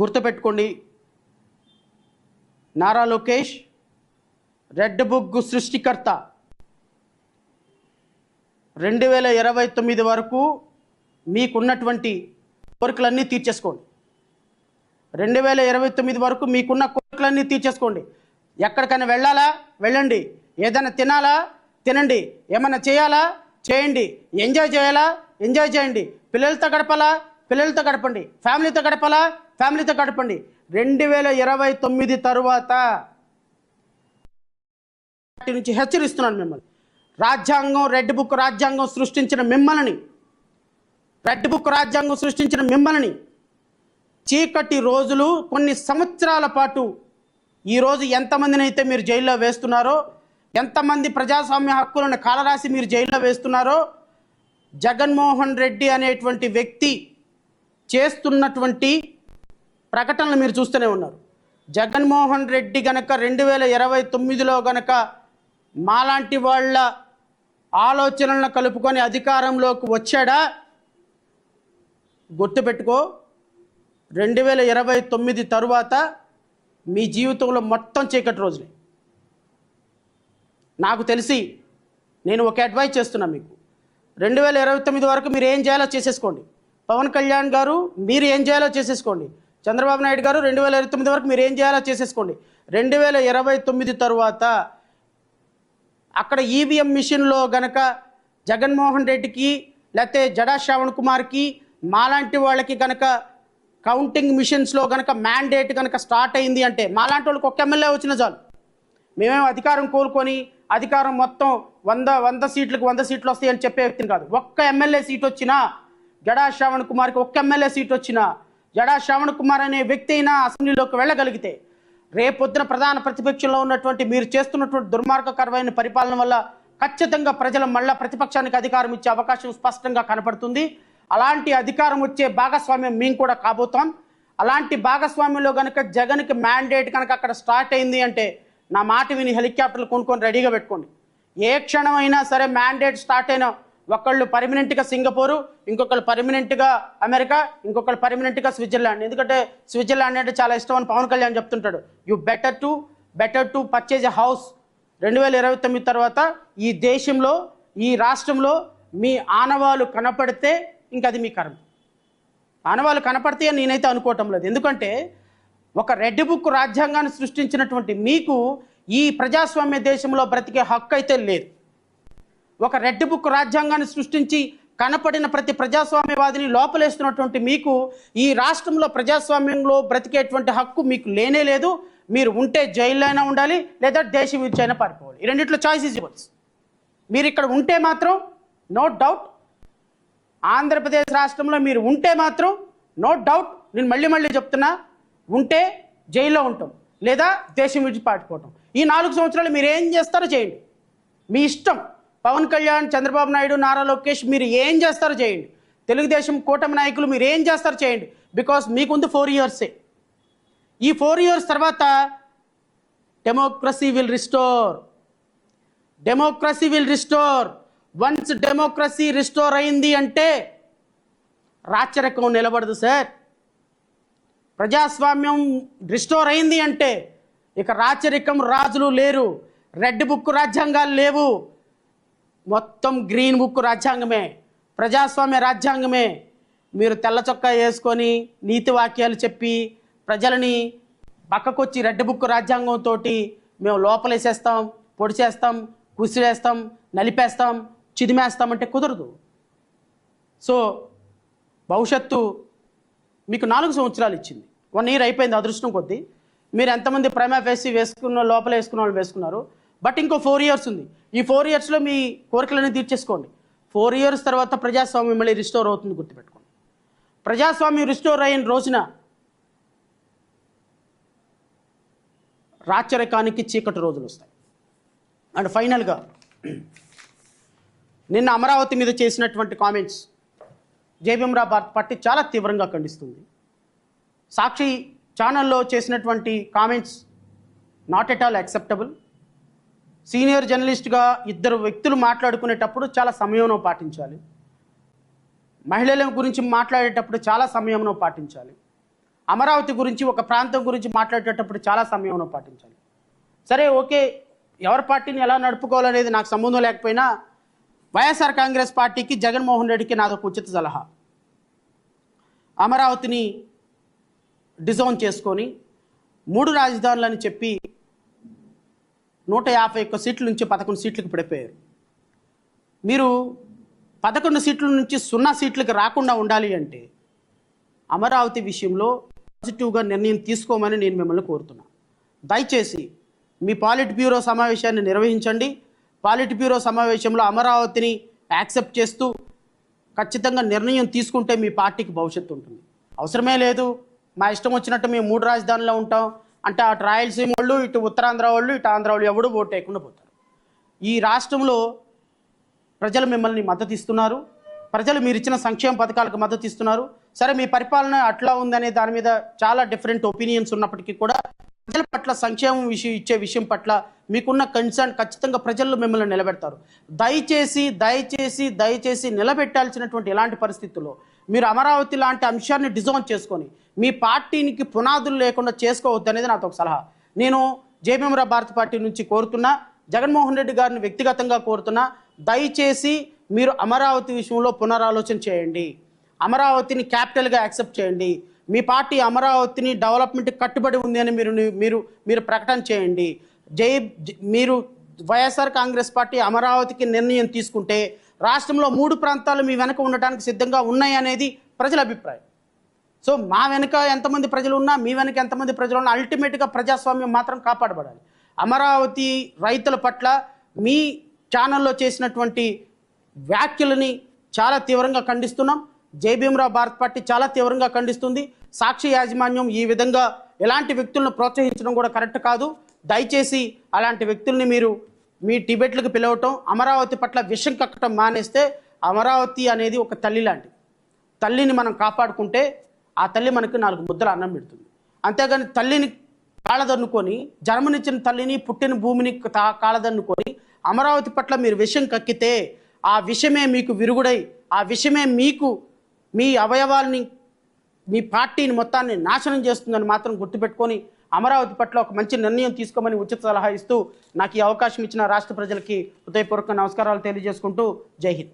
గుర్తుపెట్టుకోండి. Nara Lokesh red book సృష్టికర్త. రెండు వేల ఇరవై తొమ్మిది వరకు మీకున్నటువంటి కోరికలన్నీ తీర్చేసుకోండి. రెండు వేల ఇరవై తొమ్మిది వరకు మీకున్న కోరికలన్నీ తీర్చేసుకోండి. ఎక్కడికైనా వెళ్ళాలా? వెళ్ళండి. ఏదైనా తినాలా? తినండి. ఏమైనా చేయాలా? చేయండి. ఎంజాయ్ చేయాలా? ఎంజాయ్ చేయండి. పిల్లలతో గడపాలా? పిల్లలతో గడపండి. ఫ్యామిలీతో గడపాలా? ఫ్యామిలీతో గడపండి. రెండు వేల ఇరవై తొమ్మిది తరువాత నుంచి హెచ్చరిస్తున్నాను మిమ్మల్ని. రాజ్యాంగం రెడ్ బుక్ రాజ్యాంగం సృష్టించిన మిమ్మల్ని. రెడ్ బుక్ రాజ్యాంగం సృష్టించిన మిమ్మల్ని. చీకటి రోజులు కొన్ని సంవత్సరాల పాటు ఈరోజు ఎంతమందిని అయితే మీరు జైల్లో వేస్తున్నారో ఎంతమంది ప్రజాస్వామ్య హక్కులను కాలరాసి మీరు జైల్లో వేస్తున్నారో జగన్మోహన్ రెడ్డి అనేటువంటి వ్యక్తి చేస్తున్నటువంటి ప్రకటనలు మీరు చూస్తూనే ఉన్నారు. జగన్మోహన్ రెడ్డి గనక రెండు వేల ఇరవై తొమ్మిదిలో గనక మాలాంటి వాళ్ళ ఆలోచనలను కలుపుకొని అధికారంలోకి వచ్చాడా? గుర్తుపెట్టుకో రెండు వేల ఇరవై తొమ్మిది తరువాత మీ జీవితంలో మొత్తం చీకటి రోజులే. నాకు తెలిసి నేను ఒక అడ్వైజ్ చేస్తున్నా మీకు. రెండు వేల ఇరవై తొమ్మిది వరకు మీరు ఏం చేయాలో చేసేసుకోండి. పవన్ కళ్యాణ్ గారు మీరు ఏం చేయాలో చేసేసుకోండి. చంద్రబాబు నాయుడు గారు రెండు వేల ఇరవై తొమ్మిది వరకు మీరు ఏం చేయాలో చేసేసుకోండి. రెండు వేల ఇరవై తొమ్మిది తరువాత అక్కడ ఈవీఎం మిషన్లో గనక జగన్మోహన్ రెడ్డికి లేకపోతే జడా శ్రావణ్ కుమార్కి మాలాంటి వాళ్ళకి గనక కౌంటింగ్ మిషన్స్లో గనక మ్యాండేట్ కనుక స్టార్ట్ అయింది అంటే మాలాంటి వాళ్ళకి ఒక ఎమ్మెల్యే వచ్చిన చాలు. మేమేం అధికారం కోరుకొని అధికారం మొత్తం వంద వంద సీట్లకు వంద సీట్లు వస్తాయని చెప్పే వ్యక్తిని కాదు. ఒక్క ఎమ్మెల్యే సీట్ వచ్చినా జడా శ్రావణ్ కుమార్కి ఒక్క ఎమ్మెల్యే సీట్ వచ్చినా జడా శ్రావణ్ కుమార్ అనే వ్యక్తి అయినా అసెంబ్లీలోకి వెళ్ళగలిగితే రేపొద్దున ప్రధాన ప్రతిపక్షంలో ఉన్నటువంటి మీరు చేస్తున్నటువంటి దుర్మార్గకరమైన పరిపాలన వల్ల ఖచ్చితంగా ప్రజలు మళ్ళా ప్రతిపక్షానికి అధికారం ఇచ్చే అవకాశం స్పష్టంగా కనపడుతుంది. అలాంటి అధికారం వచ్చే భాగస్వామ్యం మేము కూడా కాబోతాం. అలాంటి భాగస్వామ్యంలో కనుక జగన్కి మ్యాండేట్ కనుక అక్కడ స్టార్ట్ అయింది అంటే నా మాట విని హెలికాప్టర్లు కొనుక్కొని రెడీగా పెట్టుకోండి. ఏ క్షణం అయినా సరే మ్యాండేట్ స్టార్ట్ అయినా ఒకళ్ళు పర్మనెంట్గా సింగపూరు ఇంకొకళ్ళు పర్మనెంట్గా అమెరికా ఇంకొకళ్ళు పర్మనెంట్గా స్విట్జర్లాండ్. ఎందుకంటే స్విట్జర్లాండ్ అంటే చాలా ఇష్టం అని పవన్ కళ్యాణ్ చెప్తుంటాడు. You better to better to purchase a house రెండు వేల ఇరవై తొమ్మిది తర్వాత ఈ దేశంలో ఈ రాష్ట్రంలో మీ ఆనవాలు కనపడితే ఇంకా అది మీ కర్మ. ఆనవాలు కనపడితే అని నేనైతే అనుకోవటం లేదు. ఎందుకంటే ఒక రెడ్ బుక్ రాజ్యాంగాన్ని సృష్టించినటువంటి మీకు ఈ ప్రజాస్వామ్య దేశంలో బ్రతికే హక్కు అయితే లేదు. ఒక రెడ్ బుక్ రాజ్యాంగాన్ని సృష్టించి కనపడిన ప్రతి ప్రజాస్వామ్యవాదిని లోపలేస్తున్నటువంటి మీకు ఈ రాష్ట్రంలో ప్రజాస్వామ్యంలో బ్రతికేటువంటి హక్కు మీకు లేనే లేదు. మీరు ఉంటే జైల్లో అయినా ఉండాలి లేదా దేశం విడిచైనా పారిపోవాలి. ఈ రెండిట్లో చాయిస్ ఈజ్ యువర్స్ మీరు ఇక్కడ ఉంటే మాత్రం నో డౌట్ ఆంధ్రప్రదేశ్ రాష్ట్రంలో మీరు ఉంటే మాత్రం నో డౌట్ నేను మళ్ళీ మళ్ళీ చెప్తున్నా ఉంటే జైల్లో ఉంటాం లేదా దేశం విడిచి పాటిపోవటం ఈ నాలుగు సంవత్సరాలు మీరు ఏం చేస్తారో చేయండి. మీ ఇష్టం. పవన్ కళ్యాణ్ చంద్రబాబు నాయుడు నారా లోకేష్ మీరు ఏం చేస్తారో చేయండి. తెలుగుదేశం కూటమి నాయకులు మీరు ఏం చేస్తారో చేయండి. బికాస్ మీకుంది ఫోర్ ఇయర్సే ఈ ఫోర్ ఇయర్స్ తర్వాత democracy will restore democracy will restore once democracy restore అయింది అంటే రాచరికం నిలబడదు సార్. ప్రజాస్వామ్యం రిస్టోర్ అయింది అంటే ఇక రాచరికం రాజులు లేరు. రెడ్ బుక్ రాజ్యాంగాలు లేవు. మొత్తం గ్రీన్ బుక్ రాజ్యాంగమే ప్రజాస్వామ్య రాజ్యాంగమే. మీరు తెల్ల చొక్కా వేసుకొని నీతి వాక్యాలు చెప్పి ప్రజలని పక్కకొచ్చి రెడ్ బుక్ రాజ్యాంగంతో మేము లోపలేసేస్తాం పొడిచేస్తాం కుసిరేస్తాం నలిపేస్తాం చిదిమేస్తామంటే కుదరదు. సో భవిష్యత్తు మీకు నాలుగు సంవత్సరాలు ఇచ్చింది. వన్ ఇయర్ అయిపోయింది అదృష్టం కొద్దీ. మీరు ఎంతమంది ప్రైమా ఫేసి వేసుకున్న లోపల వేసుకున్న వాళ్ళు వేసుకున్నారు? బట్ ఇంకో ఫోర్ ఇయర్స్ ఉంది. ఈ ఫోర్ ఇయర్స్లో మీ కోరికలన్నీ తీర్చేసుకోండి. ఫోర్ ఇయర్స్ తర్వాత ప్రజాస్వామ్యం మళ్ళీ రిస్టోర్ అవుతుంది గుర్తుపెట్టుకోండి. ప్రజాస్వామ్యం రిస్టోర్ అయిన రోజున రాచరికానికి చీకటి రోజులు వస్తాయి. అండ్ ఫైనల్గా నిన్న అమరావతి మీద చేసినటువంటి కామెంట్స్ జేబీఎంరా భారత్ పార్టీ చాలా తీవ్రంగా ఖండిస్తుంది. సాక్షి ఛానల్లో చేసినటువంటి comments not at all acceptable senior జర్నలిస్ట్గా ఇద్దరు వ్యక్తులు మాట్లాడుకునేటప్పుడు చాలా సంయమనం పాటించాలి. మహిళల గురించి మాట్లాడేటప్పుడు చాలా సంయమనం పాటించాలి. అమరావతి గురించి ఒక ప్రాంతం గురించి మాట్లాడేటప్పుడు చాలా సమయంలో పాటించాలి. సరే ఓకే ఎవరి పార్టీని ఎలా నడుపుకోవాలనేది నాకు సంబంధం లేకపోయినా వైఎస్ఆర్ కాంగ్రెస్ పార్టీకి జగన్మోహన్ రెడ్డికి నాదొక ఉచిత సలహా. అమరావతిని డిజోన్ చేసుకొని మూడు రాజధానులని చెప్పి నూట యాభై ఒక్క సీట్ల నుంచి పదకొండు సీట్లకు పడిపోయారు. మీరు పదకొండు సీట్ల నుంచి సున్నా సీట్లకు రాకుండా ఉండాలి అంటే అమరావతి విషయంలో పాజిటివ్గా నిర్ణయం తీసుకోమని నేను మిమ్మల్ని కోరుతున్నాను. దయచేసి మీ పాలిట్ బ్యూరో సమావేశాన్ని నిర్వహించండి. పాలిట్ బ్యూరో సమావేశంలో అమరావతిని యాక్సెప్ట్ చేస్తూ ఖచ్చితంగా నిర్ణయం తీసుకుంటే మీ పార్టీకి భవిష్యత్తు ఉంటుంది. అవసరమే లేదు. మా ఇష్టం వచ్చినట్టు మేము మూడు రాజధానిలో ఉంటాం. అంటే అటు రాయలసీమ వాళ్ళు ఇటు ఉత్తరాంధ్ర వాళ్ళు ఇటు ఆంధ్ర వాళ్ళు ఎవడు ఓటు వేయకుండా పోతారు. ఈ రాష్ట్రంలో ప్రజలు మిమ్మల్ని మద్దతు ఇస్తున్నారు. ప్రజలు మీరు ఇచ్చిన సంక్షేమ పథకాలకు మద్దతు ఇస్తున్నారు. సరే మీ పరిపాలన అట్లా ఉందనే దాని మీద చాలా డిఫరెంట్ ఒపీనియన్స్ ఉన్నప్పటికీ కూడా ప్రజల పట్ల సంక్షేమం విషయం ఇచ్చే విషయం పట్ల మీకున్న కన్సర్న్ ఖచ్చితంగా ప్రజల్లో మిమ్మల్ని నిలబెడతారు. దయచేసి దయచేసి దయచేసి నిలబెట్టాల్సినటువంటి ఎలాంటి పరిస్థితుల్లో మీరు అమరావతి లాంటి అంశాన్ని డిజోన్ చేసుకొని మీ పార్టీనికి పునాదులు లేకుండా చేసుకోవద్దు అనేది నాతో ఒక సలహా. నేను జేబీఎంరా భారత పార్టీ నుంచి కోరుతున్నా జగన్మోహన్ రెడ్డి గారిని వ్యక్తిగతంగా కోరుతున్నా దయచేసి మీరు అమరావతి విషయంలో పునరాలోచన చేయండి. అమరావతిని క్యాపిటల్గా యాక్సెప్ట్ చేయండి. మీ పార్టీ అమరావతిని డెవలప్మెంట్ కట్టుబడి ఉంది అని మీరు మీరు మీరు ప్రకటన చేయండి. జై మీరు వైఎస్ఆర్ కాంగ్రెస్ పార్టీ అమరావతికి నిర్ణయం తీసుకుంటే రాష్ట్రంలో మూడు ప్రాంతాలు మీ వెనక ఉండటానికి సిద్ధంగా ఉన్నాయి అనేది ప్రజల అభిప్రాయం. సో మా వెనుక ఎంతమంది ప్రజలు ఉన్నా మీ వెనుక ఎంతమంది ప్రజలు ఉన్నా అల్టిమేట్గా ప్రజాస్వామ్యం మాత్రం కాపాడబడాలి. అమరావతి రైతుల పట్ల మీ ఛానల్లో చేసినటువంటి వ్యాఖ్యలని చాలా తీవ్రంగా ఖండిస్తున్నాం. జై భీమరావు భారత్ పార్టీ చాలా తీవ్రంగా ఖండిస్తుంది. సాక్షి యాజమాన్యం ఈ విధంగా ఎలాంటి వ్యక్తులను ప్రోత్సహించడం కూడా కరెక్ట్ కాదు. దయచేసి అలాంటి వ్యక్తుల్ని మీరు మీ టిబెట్లకు పిలవటం అమరావతి పట్ల విషం కక్కటం మానేస్తే అమరావతి అనేది ఒక తల్లి లాంటిది. తల్లిని మనం కాపాడుకుంటే ఆ తల్లి మనకు నాలుగు ముద్దలు అన్నం పెడుతుంది. అంతేగాని తల్లిని కాళ్ళదన్నుకొని జన్మనిచ్చిన తల్లిని పుట్టిన భూమిని తా- కాళ్ళదన్నుకొని అమరావతి పట్ల మీరు విషం కక్కితే ఆ విషమే మీకు విరుగుడై ఆ విషమే మీకు మీ అవయవాల్ని మీ పార్టీని మొత్తాన్ని నాశనం చేస్తుందని మాత్రం గుర్తుపెట్టుకొని అమరావతి పట్ల ఒక మంచి నిర్ణయం తీసుకోమని ఉచిత సలహా ఇస్తూ నాకు ఈ అవకాశం ఇచ్చిన రాష్ట్ర ప్రజలకి హృదయపూర్వక నమస్కారాలు తెలియజేసుకుంటూ జై హింద్.